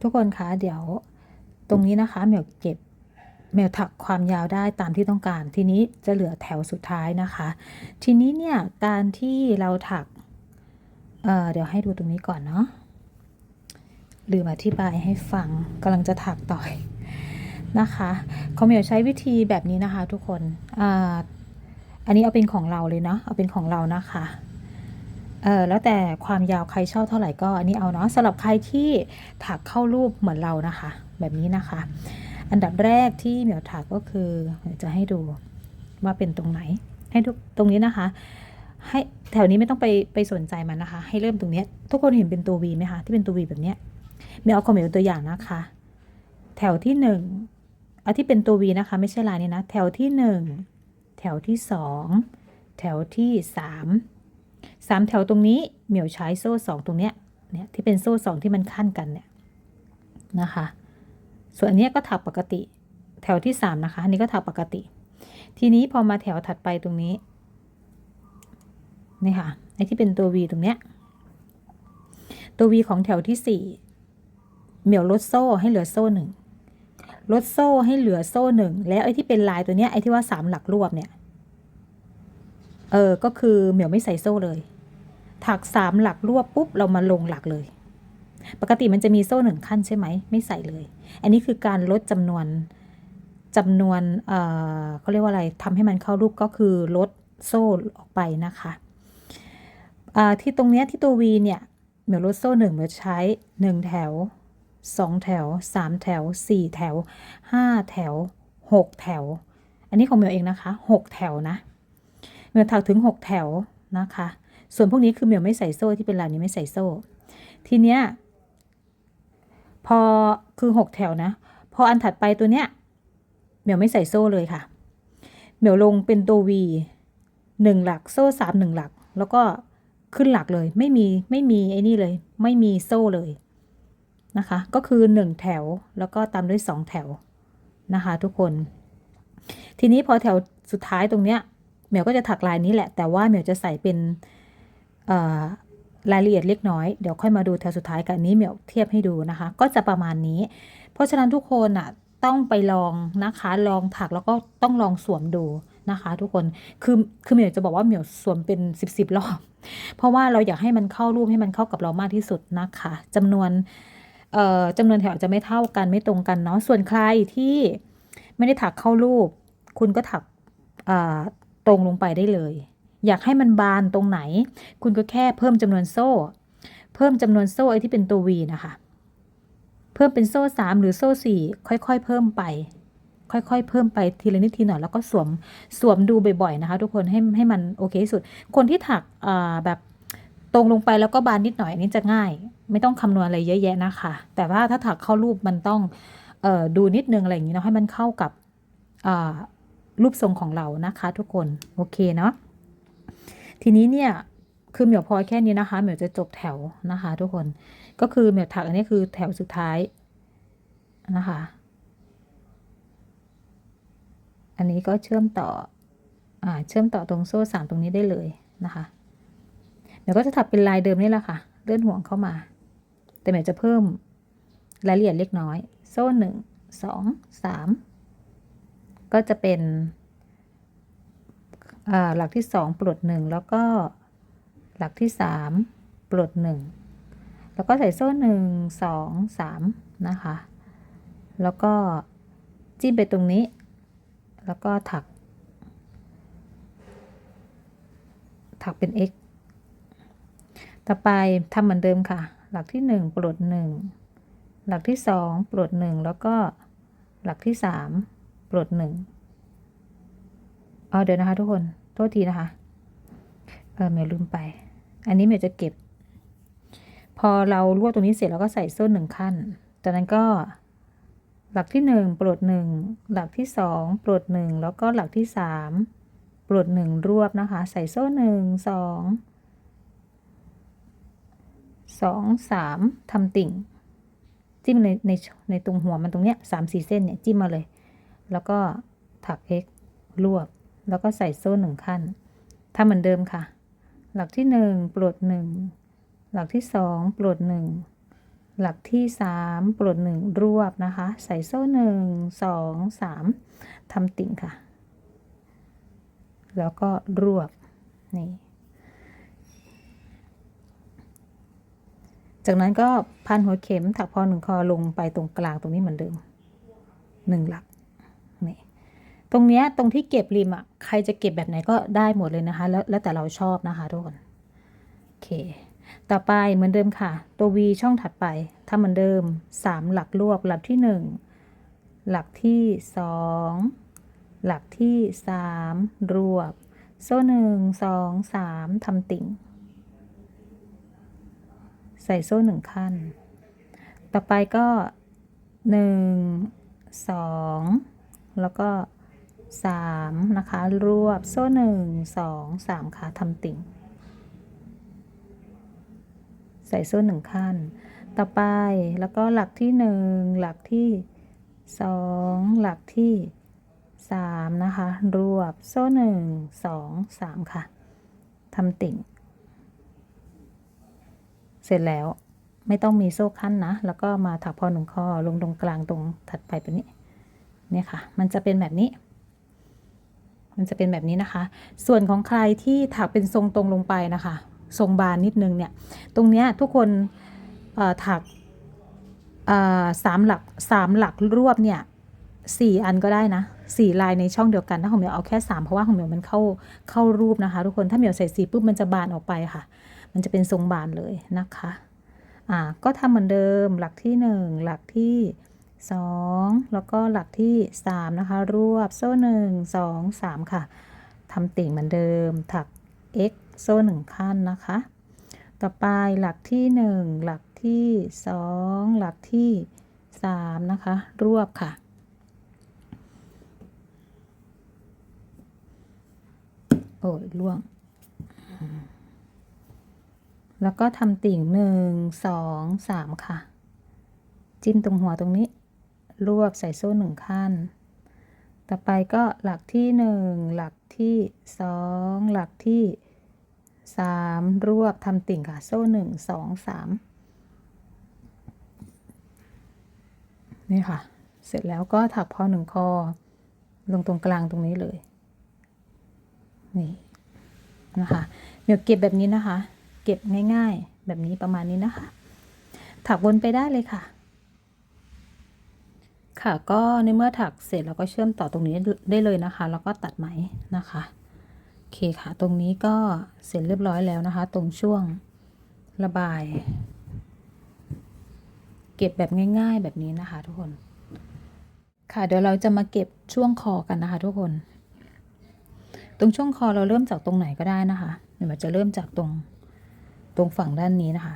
ทุกคนคะเดี๋ยวตรงนี้นะคะเหมียวเก็บเมียวถักความยาวได้ตามที่ต้องการ ทีนี้จะเหลือแถวสุดท้ายนะคะ ทีนี้เนี่ยการที่เราถักเเดี๋ยวให้ดูตรงนี้ก่อนเนาะลืมอธิบายให้ฟังกำลังจะถักต่อยนะคะเของเหมียวใช้วิธีแบบนี้นะคะ ทุกคนออันนี้เอาเป็นของเราเลยเนาะเอาเป็นของเรานะคะ เออแล้วแต่ความยาวใครชอบเท่าไหร่ก็อันนี้เอาเนาะสำหรับใครที่ถักเข้ารูปเหมือนเรานะคะ แบบนี้นะคะ อันดับแรกที่เหมียวถักก็คือจะให้ดูว่าเป็นตรงไหน ให้ทุกตรงนี้นะคะ ให้แถวนี้ไม่ต้องไปไปสนใจมันนะคะ ให้เริ่มตรงนี้ทุกคนเห็นเป็นตัว V ไหมคะที่เป็นตัว V แบบเนี้ยเหมียวเอาของเมียวเป็นตัวอย่างนะคะ แถวที่หนึ่งเอาที่เป็นตัว V นะคะ ไม่ใช่ลายนี้นะ แถวที่หนึ่งแถวที่สองแถวที่สาม สามแถวตรงนี้เหมียวใช้โซ่สองตรงเนี้ยเนี่ยที่เป็นโซ่สองที่มันขั้นกันเนี่ยนะคะ ส่วนอันเนี้ยก็ถักปกติ แถวที่สามนะคะ อันนี้ก็ถักปกติ ทีนี้พอมาแถวถัดไปตรงนี้นี่ค่ะไอ้ที่เป็นตัว V ตรงเนี้ยตัว V ของแถวที่สี่เหมียวลดโซ่ให้เหลือโซ่หนึ่งลดโซ่ให้เหลือโซ่หนึ่งแล้วไอ้ที่เป็นลายตัวเนี้ยไอ้ที่ว่าสามหลักรวบเนี่ย เออ ก็คือเหมียวไม่ใส่โซ่เลย ถักสามหลักรวบปุ๊บเรามาลงหลักเลย ปกติมันจะมีโซ่หนึ่งขั้นใช่ไหมไม่ใส่เลย อันนี้คือการลดจำนวนจำนวนเอ่อเขาเรียกว่าอะไรทำให้มันเข้ารูปก็คือลดโซ่ออกไปนะคะที่ตรงเนี้ยที่ตัว V เนี่ยเหมียวลดโซ่หนึ่งเหมียวใช้หนึ่งแถวสองแถวสามแถวสี่แถวห้าแถวหกแถว อันนี้ของเหมียวเองนะคะหกแถวนะเหมียวถักถึง 6 แถวนะคะ ส่วนพวกนี้คือเหมียวไม่ใส่โซ่ที่เป็นลายนี้ไม่ใส่โซ่ ทีเนี้ยพอคือ 6 แถวนะ พออันถัดไปตัวเนี้ยเหมียวไม่ใส่โซ่เลยค่ะ เหมียวลงเป็นตัว V หนึ่งหลักโซ่สามหนึ่งหลัก แล้วก็ขึ้นหลักเลยไม่มีไม่มีไอ้นี่เลย ไม่มีโซ่เลยนะคะ ก็คือ 1 แถวแล้วก็ตามด้วย 2 แถวนะคะ ทุกคน ทีนี้พอแถวสุดท้ายตรงเนี้ยเหมียวก็จะถักลายนี้แหละ แต่ว่าเหมียวจะใส่เป็น รายละเอียดเล็กน้อย เดี๋ยวค่อยมาดูแถวสุดท้ายกันนี้เหมียวเทียบให้ดูนะคะ ก็จะประมาณนี้ เพราะฉะนั้นทุกคนอะต้องไปลองนะคะลองถักแล้วก็ต้องลองสวมดูนะคะ ทุกคนคือคือเหมียวจะบอกว่าเหมียวสวมเป็นสิบสิบรอบ เพราะว่าเราอยากให้มันเข้ารูปให้มันเข้ากับเรามากที่สุดนะคะจำนวนเอ่อจำนวนแถวจะไม่เท่ากันไม่ตรงกันเนาะส่วนใครที่ไม่ได้ถักเข้ารูป คุณก็ถักตรงลงไปได้เลย อยากให้มันบานตรงไหน คุณก็แค่เพิ่มจำนวนโซ่ เพิ่มจำนวนโซ่ไอ้ที่เป็นตัว V นะคะ เพิ่มเป็นโซ่สามหรือโซ่สี่ค่อยๆ เพิ่มไป ค่อยๆ เพิ่มไปทีละนิดทีหน่อยแล้วก็สวมสวมดูบ่อยๆนะคะ ทุกคนให้ให้มันโอเคที่สุด คนที่ถักแบบตรงลงไปแล้วก็บานนิดหน่อยอันนี้จะง่าย ไม่ต้องคำนวณอะไรเยอะแยะนะคะ แต่ว่าถ้าถักเข้ารูปมันต้องออดูนิดนึงอะไรอย่างนี้เนาะให้มันเข้ากับรูปทรงของเรานะคะ ทุกคนโอเคเนาะ ทีนี้เนี่ยคือเหมียวพอแค่นี้นะคะเหมียวจะจบแถวนะคะ ทุกคนก็คือเหมียวถักอันนี้คือแถวสุดท้ายนะคะ อันนี้ก็เชื่อมต่ออ่าเชื่อมต่อตรงโซ่สามตรงนี้ได้เลยนะคะเหมียวก็จะถักเป็นลายเดิมนี่แหละค่ะ เลื่อนห่วงเข้ามา แต่เหมียวจะเพิ่มรายละเอียดเล็กน้อย โซ่หนึ่งสองสามก็จะเป็น หลักที่สองปลดหนึ่งแล้วก็หลักที่สามปลดหนึ่งแล้วก็ใส่โซ่หนึ่งสองสามนะคะ แล้วก็จิ้มไปตรงนี้ แล้วก็ถัก ถักเป็น x ต่อไปทำเหมือนเดิมค่ะ หลักที่ 1 ปลด 1 หลักที่ 2 ปลด 1 แล้วก็หลักที่ 3 ปลด 1 เดี๋ยวนะคะทุกคน โทษทีนะคะ เออเมียลืมไป อันนี้เมียจะเก็บ พอเราลวกตรงนี้เสร็จเราก็ใส่โซ่หนึ่งขั้น จากนั้นก็หลักที่หนึ่งปลดหนึ่งหลักที่สองปลดหนึ่งแล้วก็หลักที่สามปลดหนึ่งรวบนะคะ ใส่โซ่หนึ่งสองสองสามทำติ่ง จิ้มในในในตรงหัวมันตรงเนี้ยสามสี่เส้นเนี่ย จิ้มมาเลย แล้วก็ถัก x รวบ แล้วก็ใส่โซ่หนึ่งขั้นทำเหมือนเดิมค่ะ หลักที่หนึ่งปลดหนึ่งหลักที่สองปลดหนึ่งหลักที่สามปลดหนึ่งรวบนะคะ ใส่โซ่หนึ่งสองสามทำติ่งค่ะ แล้วก็รวบนี่จากนั้นก็พันหัวเข็มถักพอหนึ่งคอลงไปตรงกลางตรงนี้เหมือนเดิมหนึ่งหลัก รงเนี้ยตรงที่เก็บริมอะใครจะเก็บแบบไหนก็ได้หมดเลยนะคะ แล้วแล้วแต่เราชอบนะคะทุกคนโอเค ต่อไปเหมือนเดิมค่ะ ตัว V ช่องถัดไปทำเหมือนเดิม 3 หลักรวบหลักที่ 1 หลักที่ 2 หลักที่ 3 รวบ โซ่หนึ่งสองสามทำติ่ง ใส่โซ่หนึ่งขั้น ต่อไปก็หนึ่งสองแล้วก็ สามนะคะ รวบโซ่หนึ่งสองสามค่ะทำติ่ง ใส่โซ่หนึ่งขั้น ต่อไปแล้วก็หลักที่หนึ่งหลักที่สองหลักที่สามนะคะ รวบโซ่หนึ่งสองสามค่ะทำติ่ง เสร็จแล้วไม่ต้องมีโซ่ขั้นนะ แล้วก็มาถักพอหนึ่งข้อลงตรงกลางตรงถัดไปแบบนี้ เนี่ยค่ะ มันจะเป็นแบบนี้ มันจะเป็นแบบนี้นะคะ ส่วนของใครที่ถักเป็นทรงตรงลงไปนะคะ ทรงบานนิดนึงเนี่ย ตรงเนี้ยทุกคนถักสามหลักสามหลักรวบเนี่ยสี่อันก็ได้นะสี่ลายในช่องเดียวกันถ้าของเหมียวเอาแค่สามเพราะว่าของเหมียวมันเข้าเข้ารูปนะคะ ทุกคนถ้าเหมียวใส่สีปุ๊บมันจะบานออกไปค่ะ มันจะเป็นทรงบานเลยนะคะ อ่าก็ทำเหมือนเดิมหลักที่หนึ่งหลักที่ สองแล้วก็หลักที่สามนะคะ รวบโซ่หนึ่งสองสามค่ะทำติ่งเหมือนเดิม ถัก x โซ่หนึ่งขั้นนะคะ ต่อไปหลักที่หนึ่งหลักที่สองหลักที่สามนะคะ รวบค่ะโอ้ยล่วง แล้วก็ทำติ่งหนึ่งสองสามค่ะ จิ้มตรงหัวตรงนี้ รวบใส่โซ่หนึ่งขั้น ต่อไปก็หลักที่หนึ่งหลักที่สองหลักที่สามรวบทำติ่งค่ะ โซ่หนึ่งสองสามนี่ค่ะ เสร็จแล้วก็ถักพอหนึ่งคอ ลงตรงกลางตรงนี้เลย นี่นะคะเดี๋ยวเก็บแบบนี้นะคะ เก็บง่ายๆ แบบนี้ประมาณนี้นะคะ ถักวนไปได้เลยค่ะ ค่ะก็ในเมื่อถักเสร็จเราก็เชื่อมต่อตรงนี้ได้เลยนะคะ แล้วก็ตัดไหมนะคะโอเคค่ะ ตรงนี้ก็เสร็จเรียบร้อยแล้วนะคะ ตรงช่วงระบาย เก็บแบบง่าย ๆ แบบนี้นะคะทุกคน ค่ะเดี๋ยวเราจะมาเก็บช่วงคอกันนะคะ ทุกคน ตรงช่วงคอเราเริ่มจากตรงไหนก็ได้นะคะเดี๋ยวมันจะเริ่มจากตรงตรงฝั่งด้านนี้นะคะ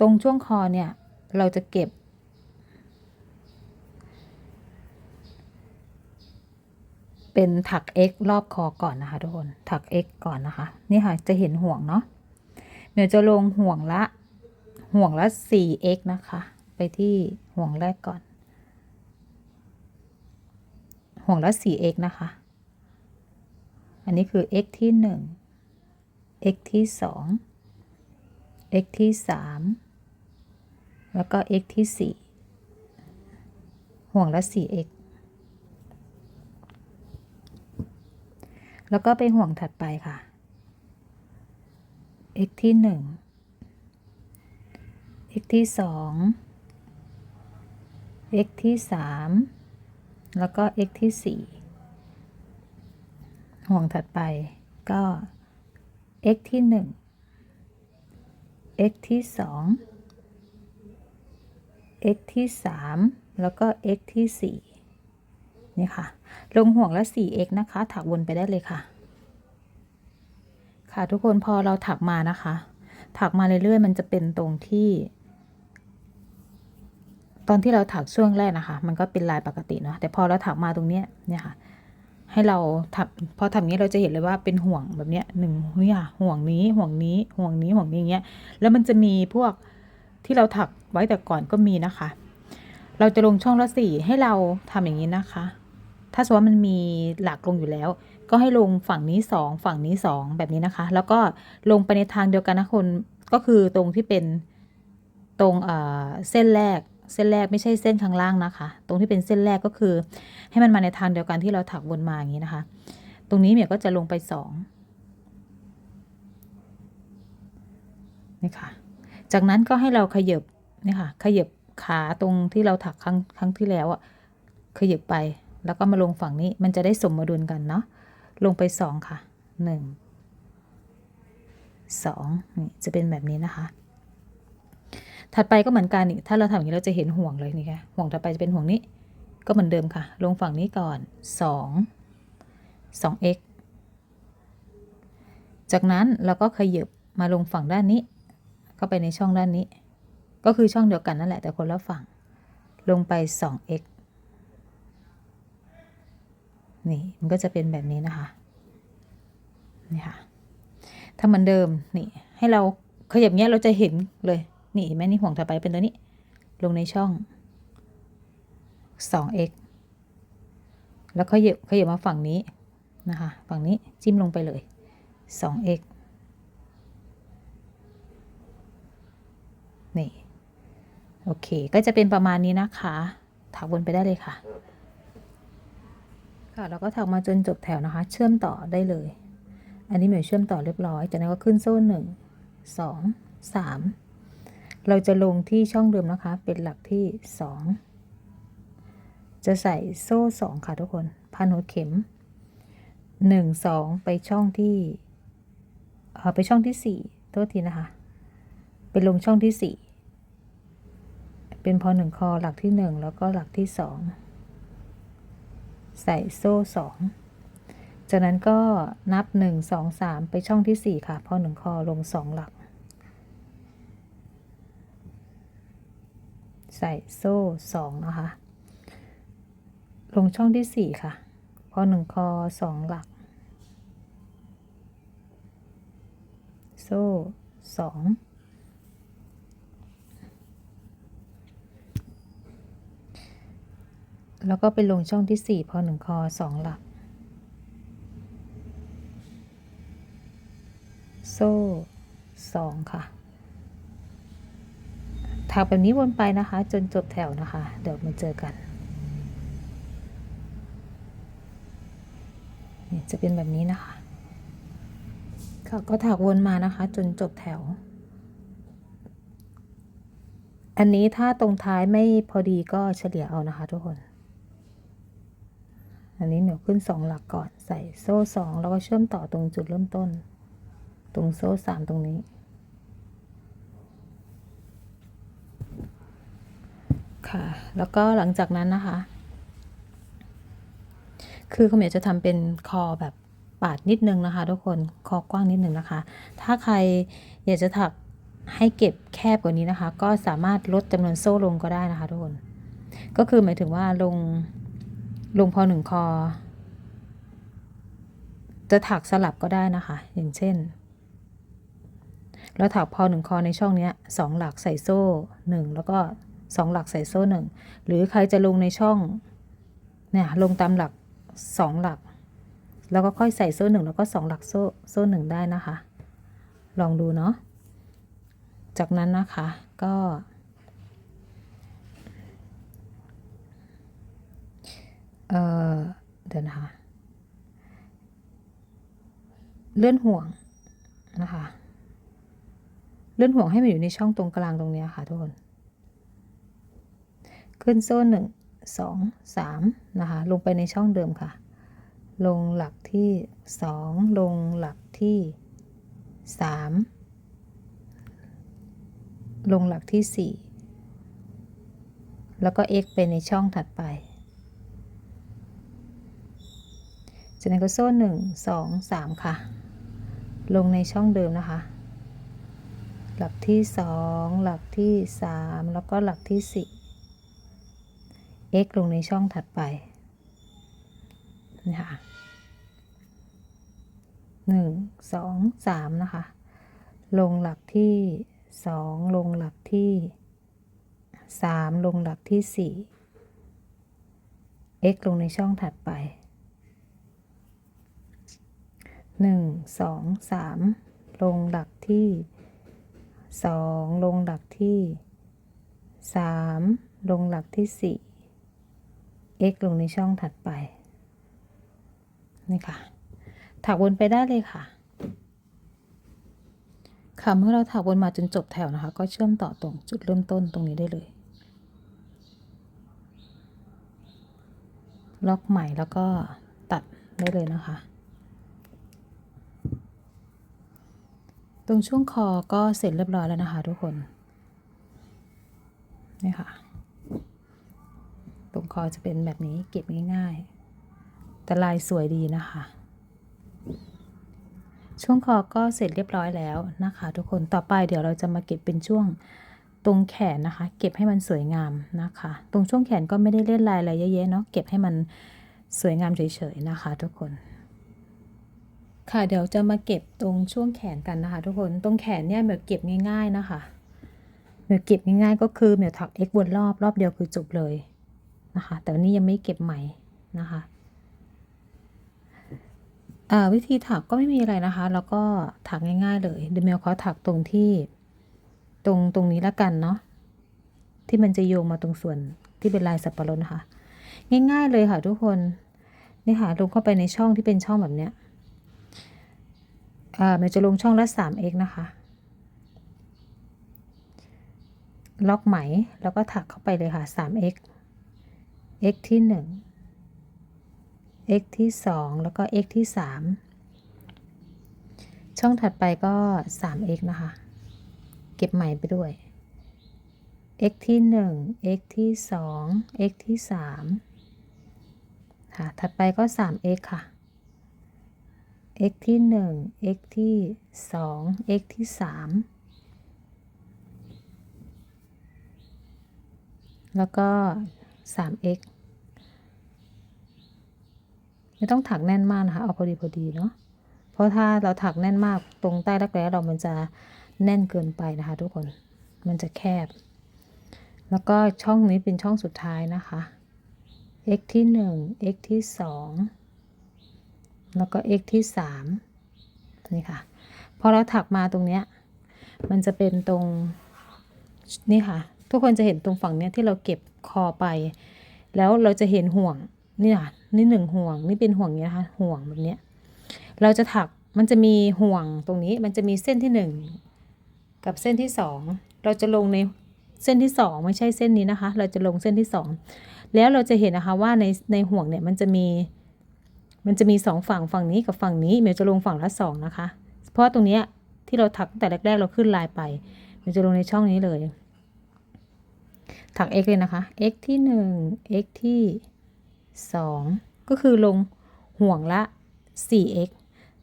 ตรงช่วงคอเนี่ยเราจะเก็บ เป็นถัก x รอบคอก่อนนะคะทุกคนถัก x ก่อนนะคะ นี่ค่ะจะเห็นห่วงเนาะเดี๋ยวจะลงห่วงละ ห่วงละ 4x นะคะ ไปที่ห่วงแรกก่อน ห่วงละ 4x นะคะ อันนี้คือ x ที่ 1 x ที่ 2 x ที่ 3 แล้วก็ x ที่ 4 ห่วงละ 4x แล้วก็ไปห่วงถัดไปค่ะ x ที่ 1 x ที่ 2 x ที่ 3 แล้วก็ x ที่ 4 ห่วงถัดไปก็ x ที่ 1 x ที่ 2 x ที่ 3 แล้วก็ x ที่ 4 นี่ค่ะ ลงห่วงละ 4x นะคะ ถักวนไปได้เลยค่ะ ค่ะทุกคนพอเราถักมานะคะ ถักมาเรื่อยๆมันจะเป็นตรงที่ ตอนที่เราถักช่วงแรกนะคะ มันก็เป็นลายปกติเนาะแต่พอเราถักมาตรงเนี้ยเนี่ยค่ะ ให้เราถักพอทำนี้เราจะเห็นเลยว่าเป็นห่วงแบบเนี้ยหนึ่งเนี่ยห่วงนี้ห่วงนี้ห่วงนี้ห่วงนี้อย่างเงี้ยแล้วมันจะมีพวกที่เราถักไว้แต่ก่อนก็มีนะคะ เราจะลงช่องละสี่ให้เราทำอย่างนี้นะคะ ถ้าสมมติว่ามันมีหลักลงอยู่แล้ว ก็ให้ลงฝั่งนี้สองฝั่งนี้สองแบบนี้นะคะ แล้วก็ลงไปในทางเดียวกันนะคนก็คือตรงที่เป็นตรงเส้นแรกเส้นแรกไม่ใช่เส้นข้างล่างนะคะ ตรงที่เป็นเส้นแรกก็คือ ให้มันมาในทางเดียวกันที่เราถักวนมาอย่างนี้นะคะ ตรงนี้เมียก็จะลงไปสองนี่ค่ะ จากนั้นก็ให้เราขยับนี่ค่ะขยับขาตรงที่เราถักครั้งครั้งที่แล้วอะขยับไป แล้วก็มาลงฝั่งนี้มันจะได้สมดุลกันเนาะลงไปสองค่ะหนึ่งสองนี่จะเป็นแบบนี้นะคะ ถัดไปก็เหมือนกันอีกถ้าเราทำอย่างนี้เราจะเห็นห่วงเลยนี่ค่ะห่วงถัดไปจะเป็นห่วงนี้ ก็เหมือนเดิมค่ะ ลงฝั่งนี้ก่อนสองสอง x จากนั้นเราก็ขยับมาลงฝั่งด้านนี้ เข้าไปในช่องด้านนี้ ก็คือช่องเดียวกันนั่นแหละแต่คนละฝั่ง ลงไป 2x นี่มันก็จะเป็นแบบนี้นะคะนี่ค่ะถ้าเหมือนเดิมนี่ให้เราขยับเนี้ยเราจะเห็นเลยนี่เห็นไหมนี่ห่วงถัดไปเป็นตัวนี้ ลงในช่อง 2x แล้วขยับขยับมาฝั่งนี้นะคะฝั่งนี้จิ้มลงไปเลย 2x นี่ โอเค ก็จะเป็นประมาณนี้นะคะ ถักวนไปได้เลยค่ะ ค่ะเราก็ถักมาจนจบแถวนะคะ เชื่อมต่อได้เลย อันนี้เหมือนเชื่อมต่อเรียบร้อย จากนั้นก็ขึ้นโซ่หนึ่งสองสามเราจะลงที่ช่องเดิมนะคะ เป็นหลักที่สองจะใส่โซ่สองค่ะทุกคนพันหัวเข็มหนึ่งสองไปช่องที่เออไปช่องที่สี่โทษทีนะคะไปลงช่องที่สี่เป็นพอหนึ่งคอหลักที่หนึ่งแล้วก็หลักที่สอง ใส่โซ่สองจากนั้นก็นับ 1 2 3 ไปช่องที่ 4 ค่ะ พอนึงคอลง 2 หลัก ใส่โซ่ 2 นะคะ ลงช่องที่ 4 ค่ะ พอ 1 คอ 2 หลัก โซ่ 2 แล้วก็ไปลงช่องที่สี่พอหนึ่งคอสองหลัก โซ่สองค่ะถักแบบนี้วนไปนะคะ จนจบแถวนะคะ เดี๋ยวมาเจอกันนี่จะเป็นแบบนี้นะคะค่ะก็ถักวนมานะคะ จนจบแถว อันนี้ถ้าตรงท้ายไม่พอดีก็เฉลี่ยเอานะคะทุกคน อันนี้เหนียวขึ้นสองหลักก่อนใส่โซ่สองแล้วก็เชื่อมต่อตรงจุดเริ่มต้น ตรงโซ่สามตรงนี้ ค่ะ แล้วก็หลังจากนั้นนะคะ คือคุณเมียจะทำเป็นคอแบบปาดนิดนึงนะคะ ทุกคนคอกว้างนิดนึงนะคะ ถ้าใครอยากจะถักให้เก็บแคบกว่านี้นะคะ ก็สามารถลดจำนวนโซ่ลงก็ได้นะคะทุกคน ก็คือหมายถึงว่าลง ลงพอหนึ่งคอ จะถักสลับก็ได้นะคะ อย่างเช่นแล้วถักพอหนึ่งคอในช่องนี้สองหลักใส่โซ่หนึ่งแล้วก็สองหลักใส่โซ่หนึ่งหรือใครจะลงในช่องเนี่ยลงตามหลักสองหลัก แล้วก็ค่อยใส่โซ่หนึ่งแล้วก็สองหลักโซ่โซ่หนึ่งได้นะคะ ลองดูเนาะจากนั้นนะคะก็ เออเดี๋ยวนะคะ เลื่อนห่วงนะคะ เลื่อนห่วงให้มันอยู่ในช่องตรงกลางตรงนี้ค่ะทุกคน ขึ้นโซ่หนึ่งสองสามนะคะ ลงไปในช่องเดิมค่ะ ลงหลักที่สองลงหลักที่สามลงหลักที่สี่แล้วก็ x ไปในช่องถัดไป จากนั้นก็โซ่หนึ่งสองสามค่ะ ลงในช่องเดิมนะคะ หลักที่สองหลักที่สามแล้วก็หลักที่สี่ x ลงในช่องถัดไปนะคะหนึ่งสองสามนะคะ ลงหลักที่สองลงหลักที่สามลงหลักที่สี่ x ลงในช่องถัดไป หนึ่งสองสามลงหลักที่สองลงหลักที่สามลงหลักที่สี่ x ลงในช่องถัดไป นี่ค่ะ ถักวนไปได้เลยค่ะ ค่ะเมื่อเราถักวนมาจนจบแถวนะคะ ก็เชื่อมต่อตรงจุดเริ่มต้นตรงนี้ได้เลย ล็อกใหม่แล้วก็ตัดได้เลยนะคะ ตรงช่วงคอก็เสร็จเรียบร้อยแล้วนะคะทุกคน นี่ค่ะ ตรงคอจะเป็นแบบนี้เก็บง่ายๆ แต่ลายสวยดีนะคะ ช่วงคอก็เสร็จเรียบร้อยแล้วนะคะ ทุกคน ต่อไปเดี๋ยวเราจะมาเก็บเป็นช่วงตรงแขนนะคะ เก็บให้มันสวยงามนะคะ ตรงช่วงแขนก็ไม่ได้เล่นลายอะไรเยอะๆเนาะ เก็บให้มันสวยงามเฉยๆนะคะ ทุกคน ค่ะเดี๋ยวจะมาเก็บตรงช่วงแขนกันนะคะ ทุกคนตรงแขนเนี่ยแบบเก็บง่ายๆนะคะเหมียวเก็บง่ายๆก็คือเหมียวถัก x วนรอบรอบเดียวคือจบเลยนะคะ แต่วันนี้ยังไม่เก็บใหม่นะคะวิธีถักก็ไม่มีอะไรนะคะ แล้วก็ถักง่าย ๆ เลยเดี๋ยวเมียวขอถักตรงที่ตรงตรงนี้ละกันเนาะที่มันจะโยงมาตรงส่วนที่เป็นลายสับปะรดนะคะ ง่าย ๆ เลยค่ะทุกคนนี่ค่ะลงเข้าไปในช่องที่เป็นช่องแบบเนี้ย อ่ามันจะลงช่องละ 3x นะคะ ล็อกไหมแล้วก็ถักเข้าไปเลยค่ะ 3x x ที่ 1 x ที่ 2 แล้วก็ x ที่ 3 ช่องถัดไปก็ 3x นะคะ เก็บไหมไปด้วย x ที่ 1 x ที่ 2 x ที่ 3 ค่ะ ถัดไปก็ 3x ค่ะ x ที่ 1 x ที่ 2 x ที่ 3 แล้วก็ 3x ไม่ต้องถักแน่นมากนะคะ เอาพอดีพอดีเนาะ เพราะถ้าเราถักแน่นมากตรงใต้รักแร้เรามันจะแน่นเกินไปนะคะทุกคน มันจะแคบ แล้วก็ช่องนี้เป็นช่องสุดท้ายนะคะ x ที่ 1 x ที่ 2 แล้วก็ x ที่3นี่ค่ะ พอเราถักมาตรงเนี้ย มันจะเป็นตรง นี่ค่ะ ทุกคนจะเห็นตรงฝั่งเนี้ยที่เราเก็บคอไป แล้วเราจะเห็นห่วง นี่ค่ะ นี่หนึ่งห่วง นี่เป็นห่วงเนี้ยนะคะ ห่วงแบบเนี้ย เราจะถัก มันจะมีห่วงตรงนี้ มันจะมีเส้นที่หนึ่งกับเส้นที่สอง เราจะลงในเส้นที่สองไม่ใช่เส้นนี้นะคะ เราจะลงเส้นที่สอง แล้วเราจะเห็นนะคะว่าในในห่วงเนี่ยมันจะมี มันจะมีสองฝั่งฝั่งนี้กับฝั่งนี้เมย์จะลงฝั่งละสองนะคะ เพราะตรงนี้ที่เราถักแต่แรก ๆ เราขึ้นลายไปเมย์จะลงในช่องนี้เลย ถัก x เลยนะคะ x ที่หนึ่ง x ที่สองก็คือลงห่วงละ 4x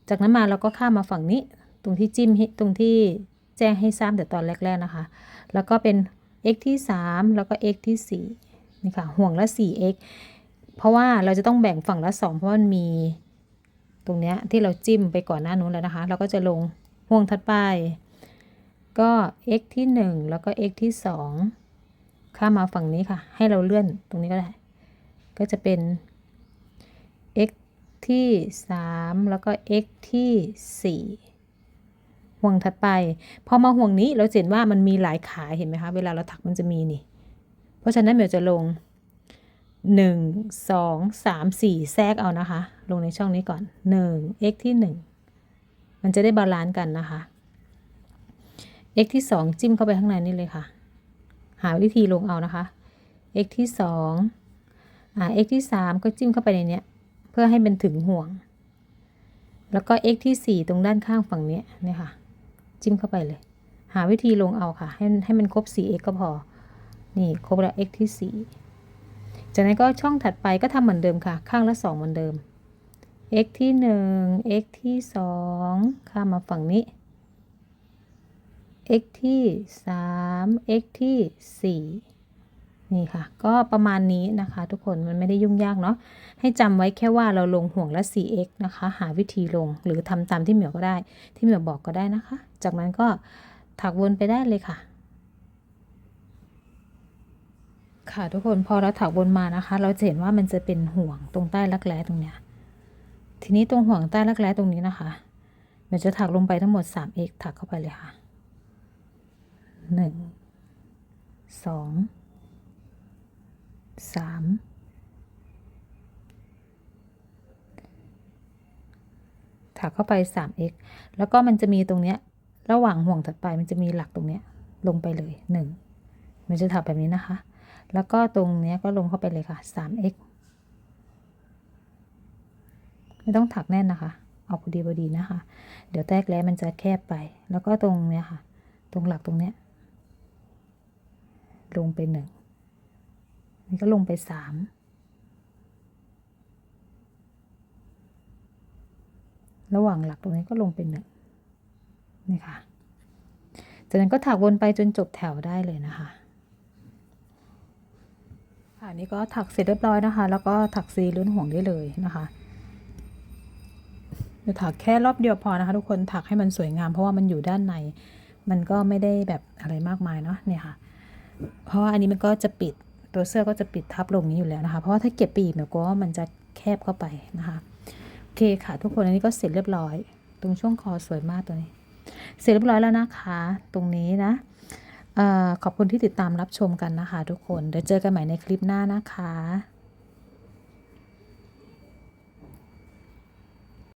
จากนั้นมาเราก็ข้ามมาฝั่งนี้ตรงที่จิ้มตรงที่แจ้งให้ทราบแต่ตอนแรก ๆนะคะ แล้วก็เป็น x ที่ 3 แล้วก็ x ที่4นี่ค่ะห่วงละ 4x เพราะว่าเราจะต้องแบ่งฝั่งละ2เพราะมันมีตรงเนี้ยที่เราจิ้มไปก่อนหน้านู้นแล้วนะคะ เราก็จะลงห่วงถัดไป ก็ x ที่ 1 แล้วก็ x ที่ 2 ข้ามมาฝั่งนี้ค่ะ ให้เราเลื่อนตรงนี้ก็ได้ ก็จะเป็น x ที่ 3 แล้วก็ x ที่ 4 ห่วงถัดไป พอมาห่วงนี้เราเห็นว่ามันมีหลายขาเห็นไหมคะ เวลาเราถักมันจะมีนี่ เพราะฉะนั้นเดี๋ยวจะลง 1 2 3 4 แทรกเอานะคะ ลงในช่องนี้ก่อน 1 x ที่ 1 มันจะได้บาลานซ์กันนะคะ x ที่ 2 จิ้มเข้าไปข้างในนี่เลยค่ะ หาวิธีลงเอานะคะ x ที่2อ่า x ที่ 3 ก็จิ้มเข้าไปในเนี้ย เพื่อให้มันถึงห่วง แล้วก็ x ที่ 4 ตรงด้านข้างฝั่งนี้เนี่ยค่ะ จิ้มเข้าไปเลย หาวิธีลงเอาค่ะ ให้ให้มันครบ 4x ก็พอ นี่ครบแล้ว x ที่ 4 จากนั้นก็ช่องถัดไปก็ทำเหมือนเดิมค่ะ ข้างละ 2 เหมือนเดิม x ที่ 1 x ที่ 2 ข้ามมาฝั่งนี้ x ที่ 3 x ที่ 4 นี่ค่ะ ก็ประมาณนี้นะคะทุกคนมันไม่ได้ยุ่งยากเนาะให้จำไว้แค่ว่าเราลงห่วงละ 4x นะคะ หาวิธีลงหรือทำตามที่เหมียวก็ได้ ที่เหมียวบอกก็ได้นะคะ จากนั้นก็ถักวนไปได้เลยค่ะ ค่ะทุกคนพอเราถักวนมานะคะ เราจะเห็นว่ามันจะเป็นห่วงตรงใต้รักแร้ตรงเนี้ยทีนี้ตรงห่วงใต้รักแร้ตรงนี้นะคะเราจะถักลงไปทั้งหมด 3x ถักเข้าไปเลยค่ะ1สองสามถักเข้าไป 3x แล้วก็มันจะมีตรงเนี้ย ระหว่างห่วงถัดไปมันจะมีหลักตรงเนี้ย ลงไปเลยหนึ่งมันจะถักแบบนี้นะคะ แล้วก็ตรงเนี้ยก็ลงเข้าไปเลยค่ะ 3x ไม่ต้องถักแน่นนะคะ เอาพอดีพอดีนะคะ เดี๋ยวแตกแล้วมันจะแคบไป แล้วก็ตรงเนี้ยค่ะ ตรงหลักตรงเนี้ย ลงไปหนึ่งนี่ก็ลงไปสามระหว่างหลักตรงนี้ก็ลงไปหนึ่งนี่ค่ะ จากนั้นก็ถักวนไปจนจบแถวได้เลยนะคะ นี่ก็ถักเสร็จเรียบร้อยนะคะ แล้วก็ถักซีลุ้นห่วงได้เลยนะคะเดี๋ยวถักแค่รอบเดียวพอนะคะ ทุกคนถักให้มันสวยงามเพราะว่ามันอยู่ด้านใน มันก็ไม่ได้แบบอะไรมากมายเนาะเนี่ยค่ะ เพราะว่าอันนี้มันก็จะปิดตัวเสื้อก็จะปิดทับลงนี้อยู่แล้วนะคะ เพราะว่าถ้าเก็บปีกเดี๋ยก็มันจะแคบเข้าไปนะคะโอเคค่ะ ทุกคนอันนี้ก็เสร็จเรียบร้อย ตรงช่วงคอสวยมากตัวนี้ เสร็จเรียบร้อยแล้วนะคะ ตรงนี้นะ ขอบคุณที่ติดตามรับชมกันนะคะทุกคน เดี๋ยวเจอกันใหม่ในคลิปหน้านะคะ